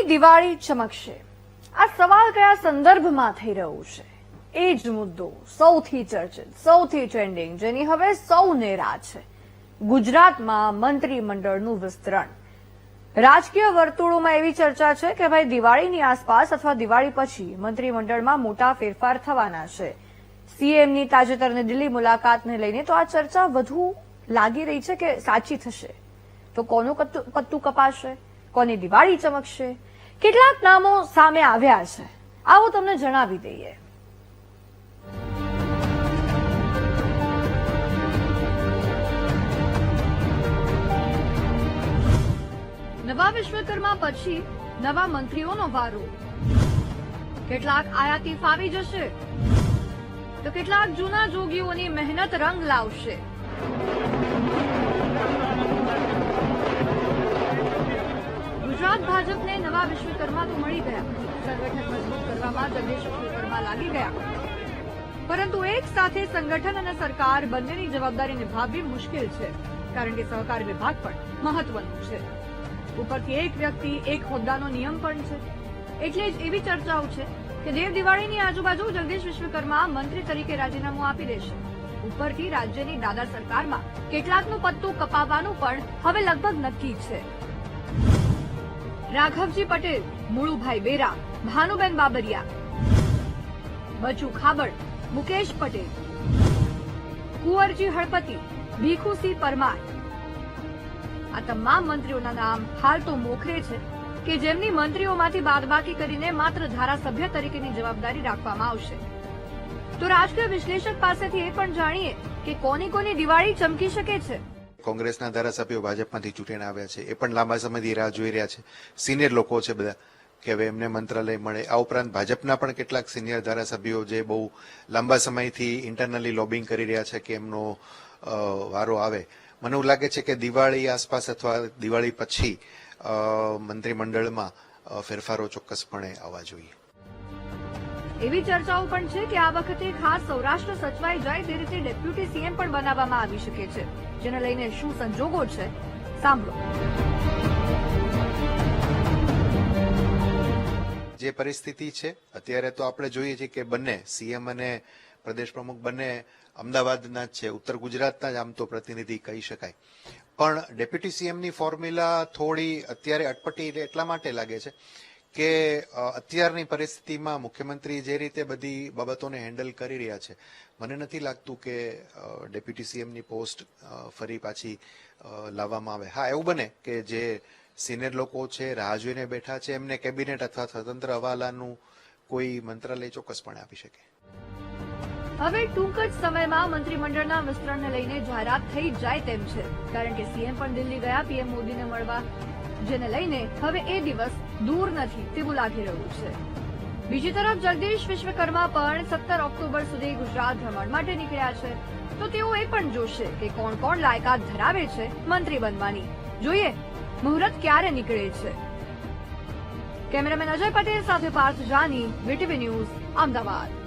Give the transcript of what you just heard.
કોની દિવાળી ચમકશે. આ સવાલ કયા સંદર્ભમાં થઈ રહ્યું છે? એ જ મુદ્દો સૌથી ચર્ચિત, સૌથી ટ્રેન્ડિંગ જેની હવે સૌને રાહ છે. ગુજરાતમાં મંત્રીમંડળનું વિસ્તરણ. રાજકીય વર્તુળોમાં એવી ચર્ચા છે કે ભાઈ દિવાળીની આસપાસ અથવા દિવાળી પછી મંત્રીમંડળમાં મોટા ફેરફાર થવાના છે. સીએમની તાજેતરની દિલ્હી મુલાકાતને લઈને તો આ ચર્ચા વધુ લાગી રહી છે કે સાચી થશે? તો કોનું કત્તુ કપાશે? કોની દિવાળી ચમકશે? કેટલાક નામો સામે આવ્યા છે. આવો તમને જણાવી દઈએ. નવા વિશ્વકર્મા પછી નવા મંત્રીઓનો વારો. કેટલાક આયાતી ફાવી જશે. તો કેટલાક જૂના જોગીઓની મહેનત રંગ લાવશે. ગુજરાત ભાજપને નવા વિશ્વકર્મા તો મળી ગયા. સંગઠન મજબૂત કરવામાં જગદીશ વિશ્વકર્મા લાગી ગયા. પરંતુ એક સાથે સંગઠન અને સરકાર બંનેની જવાબદારી નિભાવવી મુશ્કેલ છે, કારણ કે સહકાર વિભાગ પણ મહત્વનું છે. ઉપરથી એક વ્યક્તિ, એક હોદ્દાનો નિયમ પણ છે. એટલે જ એવી ચર્ચાઓ છે કે દેવ દિવાળીની આજુબાજુ જગદીશ વિશ્વકર્મા મંત્રી તરીકે રાજીનામું આપી દેશે. ઉપરથી રાજ્યની દાદા સરકારમાં કેટલાકનું પત્તું કપાવવાનું પણ હવે લગભગ નક્કી છે. રાઘવજી પટેલ, મુળુભાઈ બેરા, ભાનુબેન બાબરિયા. બચુ ખાબડ, મુકેશ પટેલ. કુંવરજી હળપતિ ભીખુસિંહ પરમાર. આ તમામ મંત્રીઓના નામ હાલ તો મોખરે છે કે જેમની મંત્રીઓમાંથી બાદબાકી કરીને માત્ર ધારાસભ્ય તરીકેની જવાબદારી રાખવામાં આવશે. તો રાજકીય વિશ્લેષક પાસેથી એ પણ જાણીએ કે કોની કોની દિવાળી ચમકી શકે છે. કોંગ્રેસના ધારાસભ્યો ભાજપમાંથી ચૂંટીને આવ્યા છે. એ પણ લાંબા સમયથી રાહ જોઈ રહ્યા છે. સિનિયર લોકો છે બધા, કે હવે એમને મંત્રાલય મળે. આ ઉપરાંત ભાજપના પણ કેટલાક સિનિયર ધારાસભ્યો જે બહુ લાંબા સમયથી ઇન્ટરનલી લોબિંગ કરી રહ્યા છે કે એમનો વારો આવે. મને એવું લાગે છે કે દિવાળી આસપાસ અથવા દિવાળી પછી મંત્રીમંડળમાં ફેરફારો ચોક્કસપણે આવવા જોઈએ. એવી ચર્ચાઓ પણ છે કે આ વખતે ખાસ સૌરાષ્ટ્ર સચવાઈ જાય તે રીતે ડેપ્યુટી સીએમ પણ બનાવવામાં આવી શકે છે, જેને લઈને શું સંજોગો છે? સાંભળો. જે પરિસ્થિતિ છે, અત્યારે તો આપણે જોઈએ છીએ કે બંને સીએમ અને પ્રદેશ પ્રમુખ બંને અમદાવાદના જ છે, ઉત્તર ગુજરાતના જ આમ તો પ્રતિનિધિ કહી શકાય. પણ ડેપ્યુટી સીએમની ફોર્મ્યુલા થોડી અત્યારે અટપટી એટલા માટે લાગે છે કે અત્યારની પરિસ્થિતિમાં મુખ્યમંત્રી જે રીતે બધી બાબતોને હેન્ડલ કરી રહ્યા છે, મને નથી લાગતું કે ડેપ્યુટી સીએમની પોસ્ટ ફરી પાછી લાવવામાં આવે. હા, એવું બને કે જે સિનિયર લોકો છે, રાહ જોઈને બેઠા છે, એમને કેબિનેટ અથવા સ્વતંત્ર હવાલાનું કોઈ મંત્રાલય ચોક્કસપણે આપી શકે. હવે ટૂંક જ સમયમાં મંત્રીમંડળના વિસ્તરણને લઈને જાહેરાત થઈ જાય તેમ છે. કારણ કે સીએમ પણ દિલ્હી ગયા પીએમ મોદીને મળવા. જેને લઈને હવે એ દિવસ દૂર નથી તેવું લાગી રહ્યું છે. બીજી તરફ જગદીશ વિશ્વકર્મા પણ સત્તર ઓક્ટોબર સુધી ગુજરાત ભ્રમણ માટે નીકળ્યા છે. તો તેઓ એ પણ જોશે કે કોણ કોણ લાયકાત ધરાવે છે મંત્રી બનવાની. જોઈએ, મુહૂર્ત ક્યારે નીકળે છે. કેમેરામેન અજય પટેલ સાથે પાર્થ જાની, વીટીવી ન્યૂઝ, અમદાવાદ.